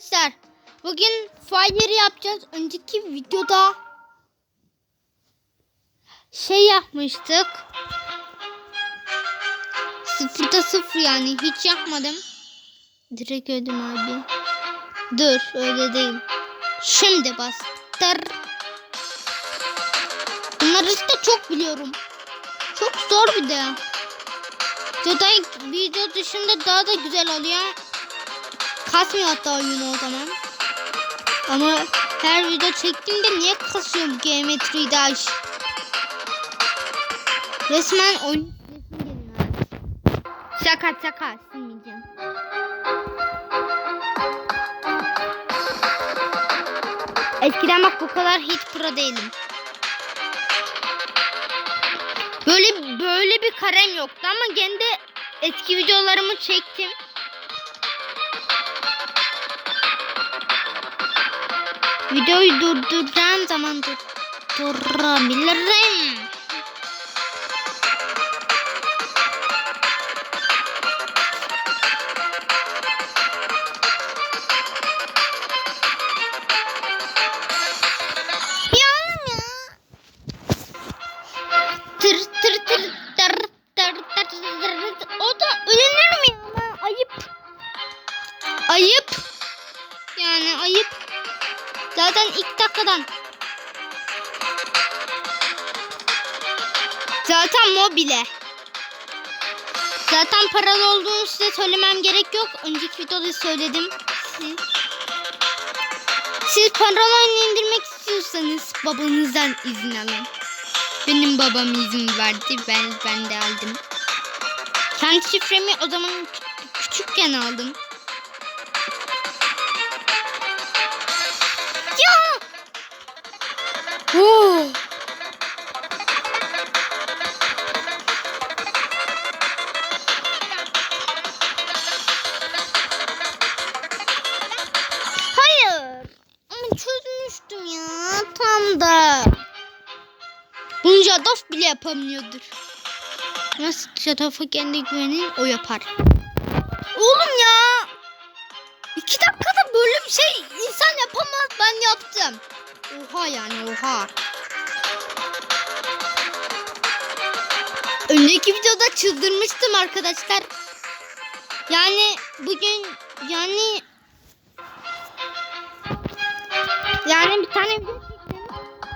Arkadaşlar bugün fire yapacağız. Önceki videoda şey yapmıştık. Sıfırda sıfır yani hiç yapmadım. Direkt öldüm abi. Dur öyle değil. Şimdi bastır. Bunları işte çok biliyorum. Çok zor bir de. Zaten video dışında daha da güzel oluyor. Kasmıyor hatta oyunu o zaman. Ama her video çektiğimde niye kasıyor bu geometri daş? Resmen oyun. Şaka şaka silmeyeceğim. Eskiden bak bu kadar hiç pro değilim. Böyle böyle bir karem yoktu ama gene de eski videolarımı çektim. Videoyu durduracağım zaman dur durdurabilirim. Mobile. Zaten paralı olduğunu size söylemem gerek yok. Önceki videoda söyledim. Siz, siz paralı oyunu indirmek istiyorsanız babanızdan izin alın. Benim babam izin verdi. Ben, ben de aldım. Kendi şifremi o zaman kü- küçükken aldım. Ya! Oo! Yapamıyordur. Nasıl Jadov'a kendi güvenin o yapar. Oğlum ya. İki dakikada böyle bir şey insan yapamaz. Ben yaptım. Oha yani oha. Önceki videoda çıldırmıştım arkadaşlar. Yani bugün yani yani bir tane.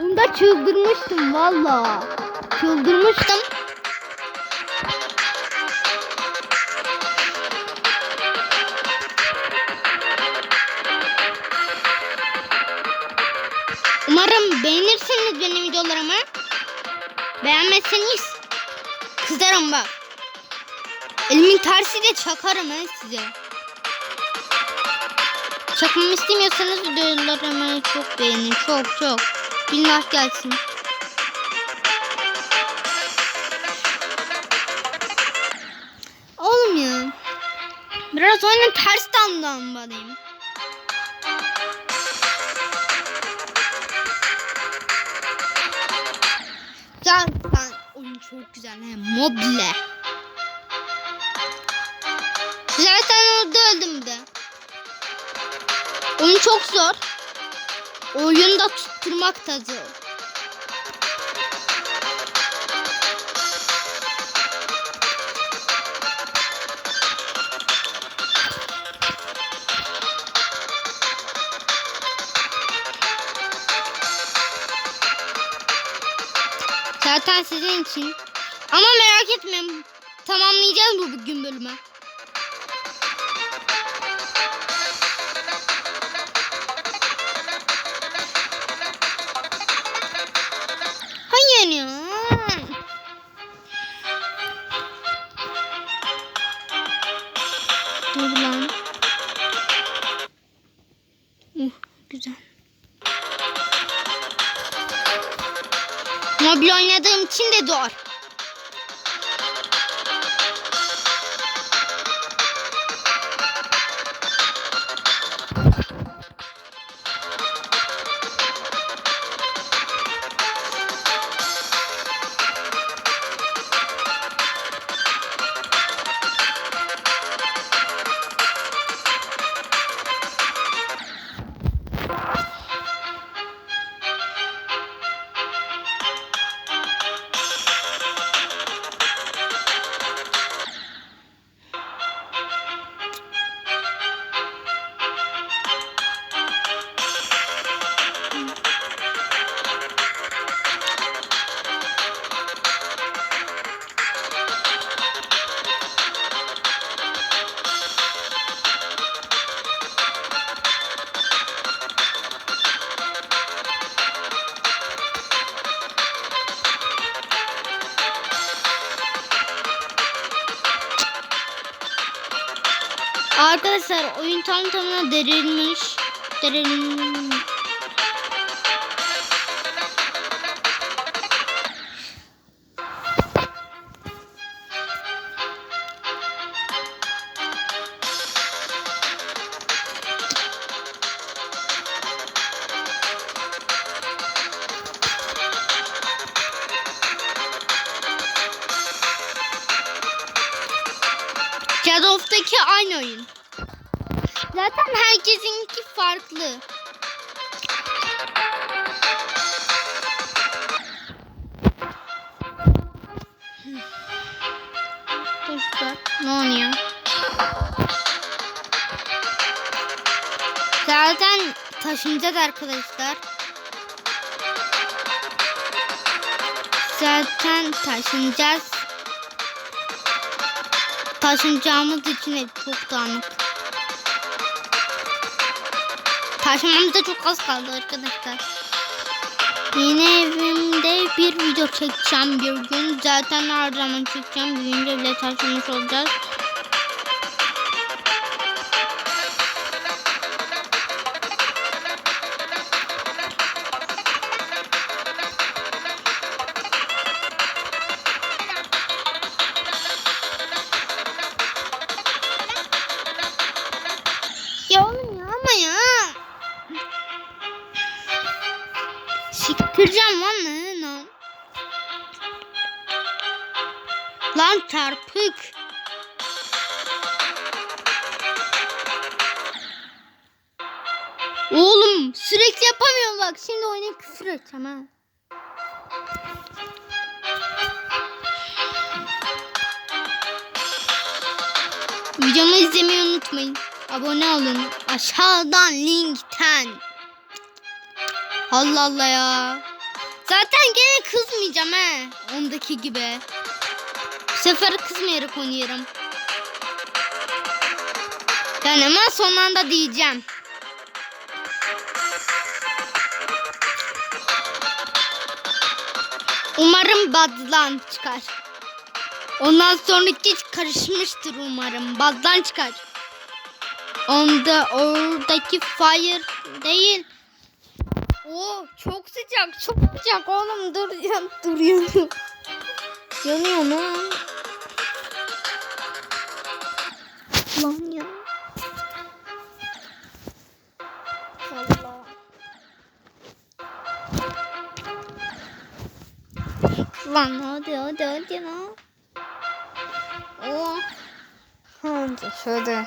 Onda çıldırmıştım valla. Çıldırmıştım. Umarım beğenirsiniz benim videolarımı. Beğenmezseniz kızarım bak. Elimin tersiyle çakarım ha size. Çakmamı istemiyorsanız videolarımı çok beğenin. Çok çok. Billah gelsin. Biraz oyunun ters damlanmalıyım. Zaten oyun çok güzel. He, mobile. Zaten orada öldüm de. Oyun çok zor. Oyunda tutturmak da zor. Zaten sizin için. Ama merak etmeyin. Tamamlayacağız bu bugün bölümü. Arkadaşlar oyun tam tamına derilmiş. Derilmiş. Shadow'daki aynı oyun. Zaten herkesinki farklı. Dostlar ne oluyor? Zaten taşınacağız arkadaşlar. Zaten taşınacağız. Taşınacağımız için ev çok dağınık. Taşınmamıza çok az kaldı arkadaşlar. Yeni evimde bir video çekeceğim bir gün. Zaten her zaman çekeceğim. Büyüyünce bile taşınmış olacağız. Siktireceğim lan lan. Lan çarpık. Oğlum sürekli yapamıyorum bak. Şimdi oyuna küfür edeceğim ha. Videomu izlemeyi unutmayın. Abone olun. Aşağıdan linkten. Allah Allah ya. Zaten gene kızmayacağım he. Ondaki gibi. Bu sefer kızmayarak oynuyorum. Ben ama son anda diyeceğim. Umarım badlan çıkar. Ondan sonraki karışmıştır umarım. Badlan çıkar. Onda oradaki fire değil. Oo çok sıcak çok sıcak oğlum dur yan dur yanıyor. Yanıyor lan. Lan ya. Allah. Lan hadi hadi hadi lan. Oh. Hadi şöyle.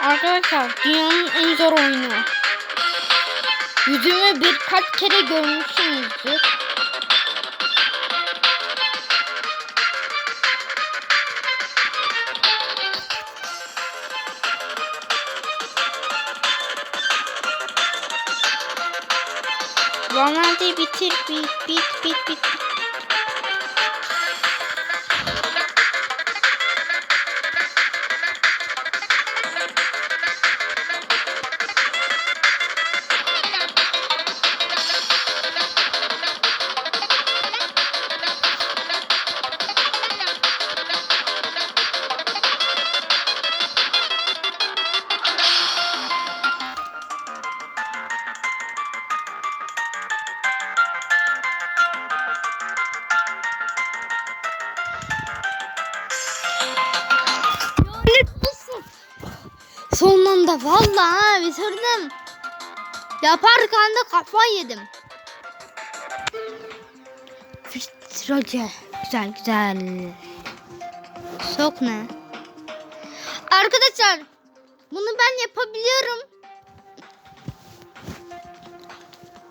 Arkadaşlar dünyanın en zor oyunu. Yüzümü birkaç kere görmüşsünüzdür. Hadi bitir bit bit bit bit. Son Yaparken de kafa yedim. Filtrece. Güzel güzel. Sok ne? Arkadaşlar bunu ben yapabiliyorum.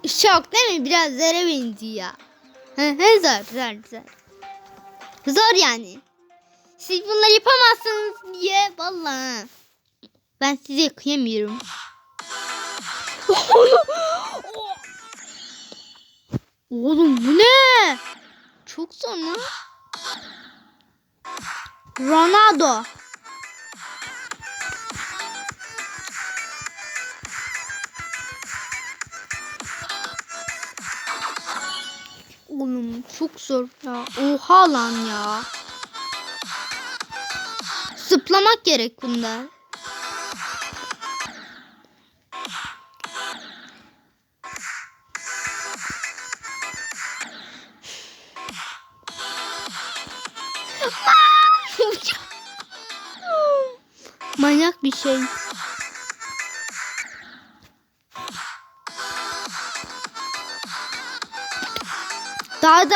Şok değil mi? Biraz zere benziyor. Zor zor zor. Zor yani. Siz bunları yapamazsınız diye vallahi. Ben size kıyamıyorum. Oğlum bu ne? Çok zor lan. Ronaldo. Oğlum çok zor ya. Oha lan ya. Zıplamak gerek bunda.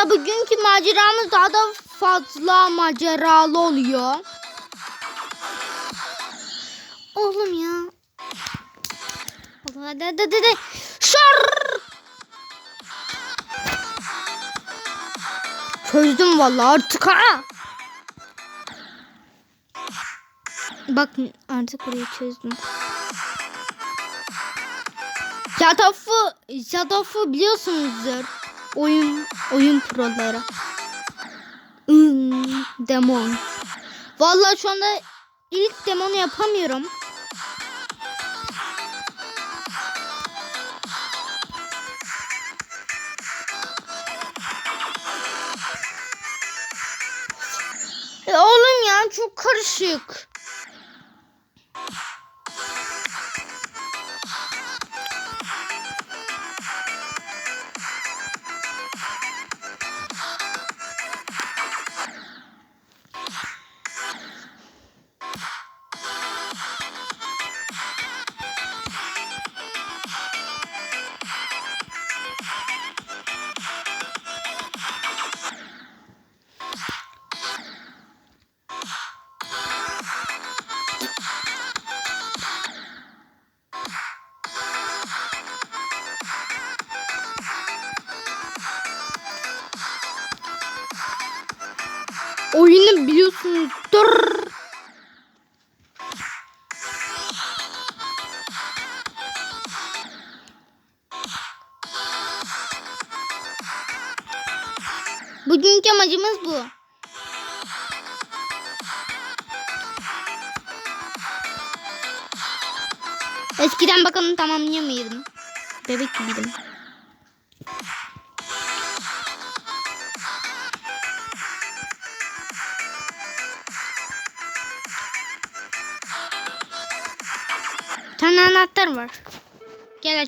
Da bugünkü maceramız daha da fazla maceralı oluyor. Oğlum ya. Hadi hadi hadi. Şar! Çözdüm vallahi artık ha. Bak artık orayı çözdüm. Şatafı, Şatafı biliyorsunuzdur. Oyun, oyun proları. Hmm, demon. Vallahi şu anda ilk demonu yapamıyorum. Ya oğlum ya çok karışık. Dur. Bugünkü amacımız bu. Eskiden bakalım tamamlıyor muydum? Bebek gibiydim.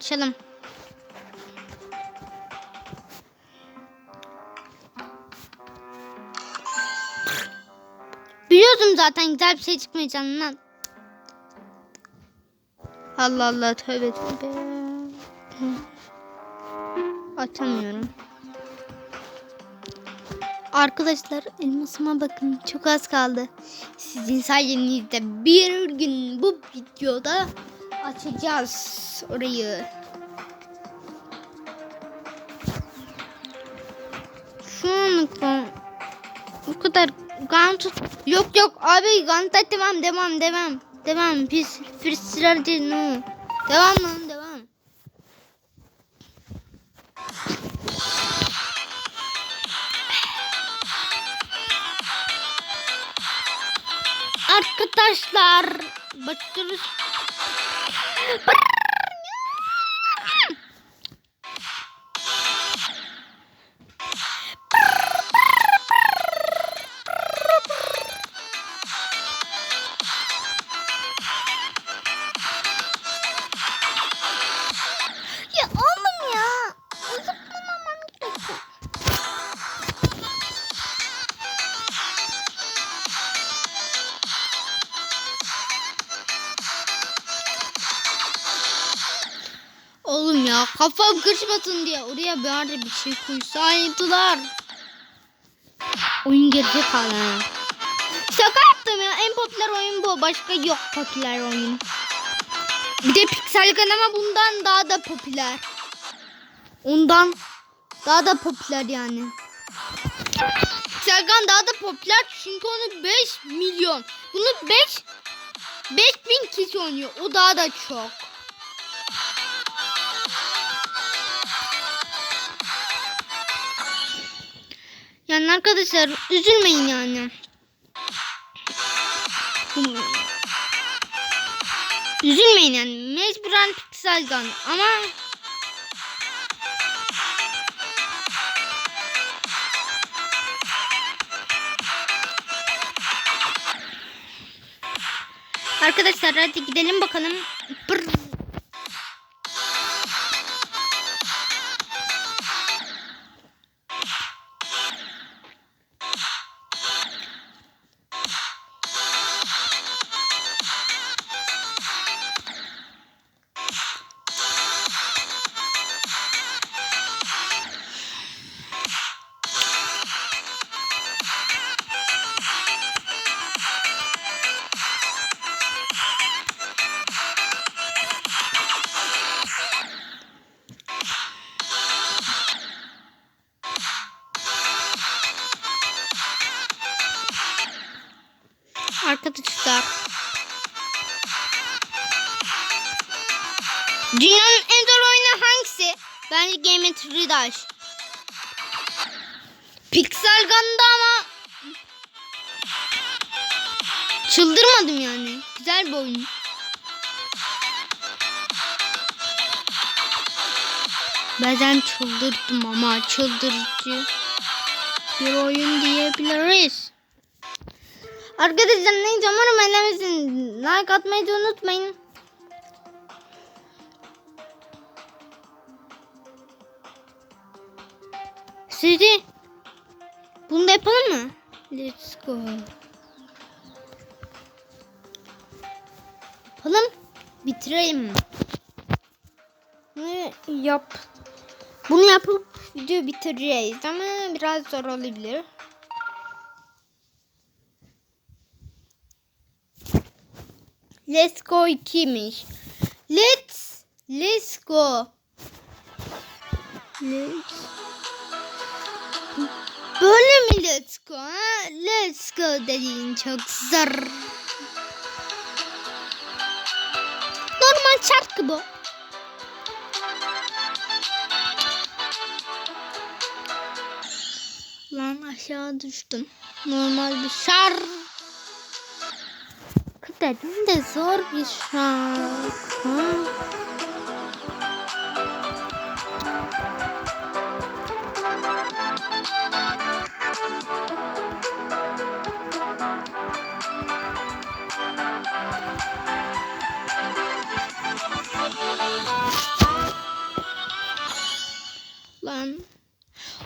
Açalım. Biliyordum zaten güzel bir şey çıkmayacağını lan. Allah Allah tövbe tövbe. Açamıyorum. Arkadaşlar elmasıma bakın çok az kaldı. Sizin sayenizde bir gün bu videoda açacağız orayı. Şu anlıkla bu kadar gant yok yok abi gant devam devam devam devam pis fırsatlar no devam lan devam. Arkadaşlar bakıyoruz. Ya ya. Kafam kırışmasın diye. Oraya bir bir şey koysaydılar. Oyun geride kaldı. Şaka yaptım ya. En popüler oyun bu. Başka yok popüler oyun. Bir de Pixel Gun ama bundan daha da popüler. Ondan daha da popüler yani. Gun daha da popüler çünkü onu 5 milyon. Bunu 5 5000 kişi oynuyor. O daha da çok. Yani arkadaşlar üzülmeyin yani. Üzülmeyin yani. Mecburen Pixel Gun ama Arkadaşlar hadi gidelim bakalım. Brr. Pixel Gun'da ama çıldırmadım yani. Güzel bir oyun. Bazen çıldırdım ama çıldırıcı bir oyun diyebiliriz. Arkadaşlar neyse umarım eğlenmişsiniz. Like atmayı da unutmayın. Sizi bunu da yapalım mı? Let's go. Yapalım. Bitirelim. Bunu yap. Bunu yapıp video bitireceğiz ama biraz zor olabilir. Let's go 2'miş. Let's let's go. Let's Böyle mi let's go? Ha? Let's go dediğin çok zor. Normal şarkı bu. Lan aşağı düştüm. Normal bir şarkı. Dedim de zor bir şarkı.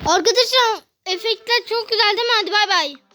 Arkadaşlar efektler çok güzel değil mi? Hadi bay bay.